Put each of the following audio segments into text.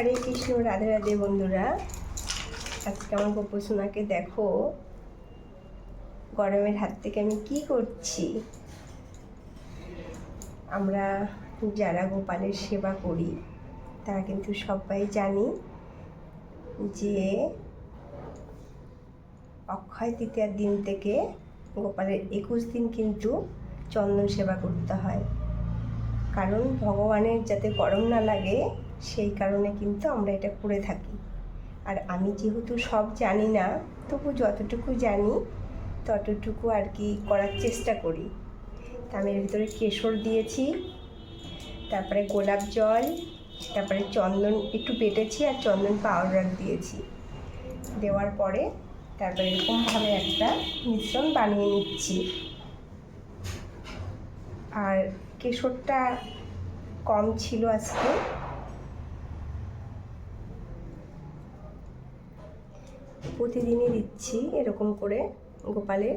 হরে কৃষ্ণ, রাধে রাধে বন্ধুরা। আজকে আমার গোপু সোনাকে দেখো? গরমের হাত থেকে আমি কি করছি? আমরা যারা গোপালের সেবা করি, তারা কিন্তু সবাই জানি যে অক্ষয় তৃতীয়ার দিন থেকে গোপালের একুশ দিন কিন্তু চন্দন সেবা করতে হয়। কারণ ভগবানের যাতে গরম না লাগে সেই কারণে কিন্তু আমরা এটা করে থাকি। আর আমি যেহেতু সব জানি না, তবু যতটুকু জানি, ততটুকু আর কি করার চেষ্টা করি। তা আমি এর ভিতরে কেশর দিয়েছি, তারপরে গোলাপ জল, তারপরে চন্দন, একটু বেটেছি আর চন্দন পাউডার দিয়েছি। দেওয়ার পরে তারপরে এরকমভাবে একটা মিশ্রণ বানিয়ে নিচ্ছি। আর কেশরটা কম ছিল আজকে প্রতিদিনই দিচ্ছি এরকম করে গোপালে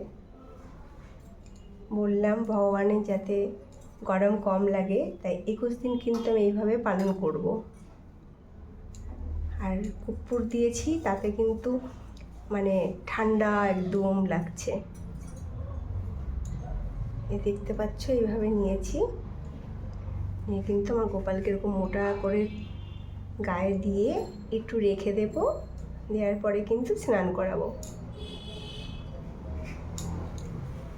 বললাম, ভগবানের যাতে গরম কম লাগে, তাই একুশ দিন কিন্তু আমি এইভাবে পালন করব। আর কর্পূর দিয়েছি, তাতে কিন্তু মানে ঠান্ডা একদম লাগছে। এ দেখতে পাচ্ছ, এইভাবে নিয়েছি। নিয়ে কিন্তু আমার গোপালকে এরকম মোটা করে গায়ে দিয়ে একটু রেখে দেব। দেওয়ার পরে কিন্তু স্নান করাবো।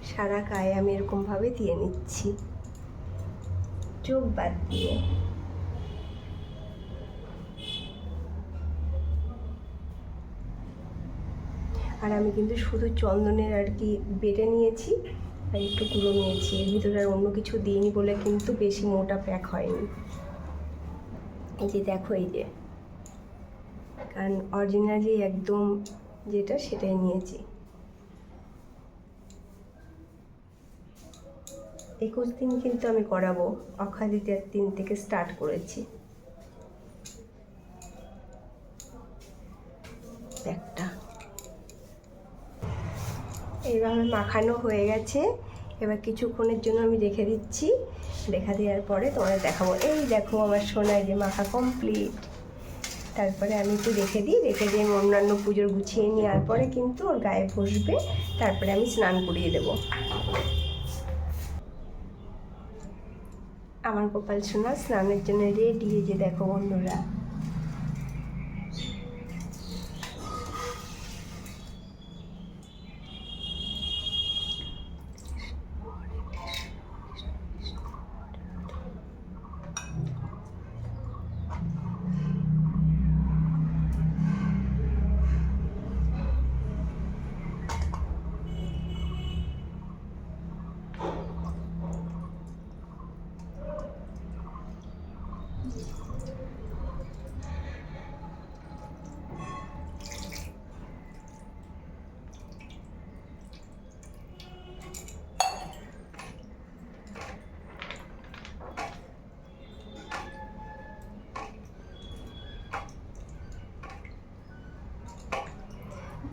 সারা গায়ে আমি এরকমভাবে দিয়ে নিচ্ছি। চোখ বাদ দিয়ে। আর আমি কিন্তু শুধু চন্দনের আর কি বেটে নিয়েছি আর একটু গুঁড়ো নিয়েছি। এর ভিতরে আর অন্য কিছু দিইনি বলে কিন্তু বেশি মোটা প্যাক হয়নি। এই যে দেখো এই যে। কারণ অরিজিনালি একদম যেটা সেটাই নিয়েছি। একুশ দিন কিন্তু আমি করাবো। অক্ষয় দিন থেকে স্টার্ট করেছি। একটা। এইভাবে মাখানো হয়ে গেছে। এবার কিছুক্ষণের জন্য আমি রেখে দিচ্ছি। রেখা দেওয়ার পরে তোমাদের দেখাবো। এই দেখো আমার সোনায় যে মাখা কমপ্লিট তারপরে আমি একটু রেখে দিই রেখে দিয়ে অন্যান্য পুজোর গুছিয়ে নেওয়ার পরে কিন্তু ওর গায়ে বসবে। তারপরে আমি স্নান করিয়ে দেবো। আমার গোপাল সোনা স্নানের জন্য রেডি যে দেখো বন্ধুরা।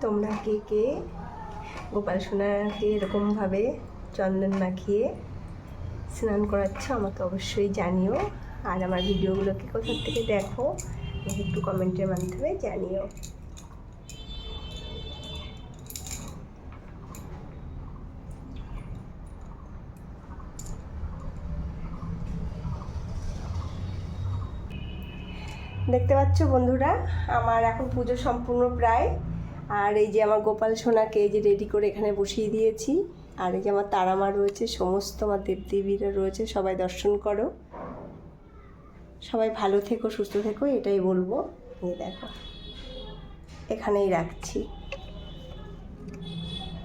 তোমরা কে কে? গোপাল সোনাকে এরকমভাবে চন্দন মাখিয়ে স্নান করাচ্ছ, আমাকে অবশ্যই জানিও। আর আমার ভিডিওগুলোকে কোথার থেকে দেখো একটু কমেন্টের মাধ্যমে জানিও। দেখতে পাচ্ছ বন্ধুরা, আমার এখন পুজো সম্পূর্ণ প্রায় আর এই যে আমার গোপাল সোনাকে এই যে রেডি করে এখানে বসিয়ে দিয়েছি। আর এই যে আমার তারামা রয়েছে, সমস্ত আমার দেবদেবীরা রয়েছে, সবাই দর্শন করো। সবাই ভালো থেকো, সুস্থ থেকো, এটাই বলব। এই দেখো, এখানেই রাখছি।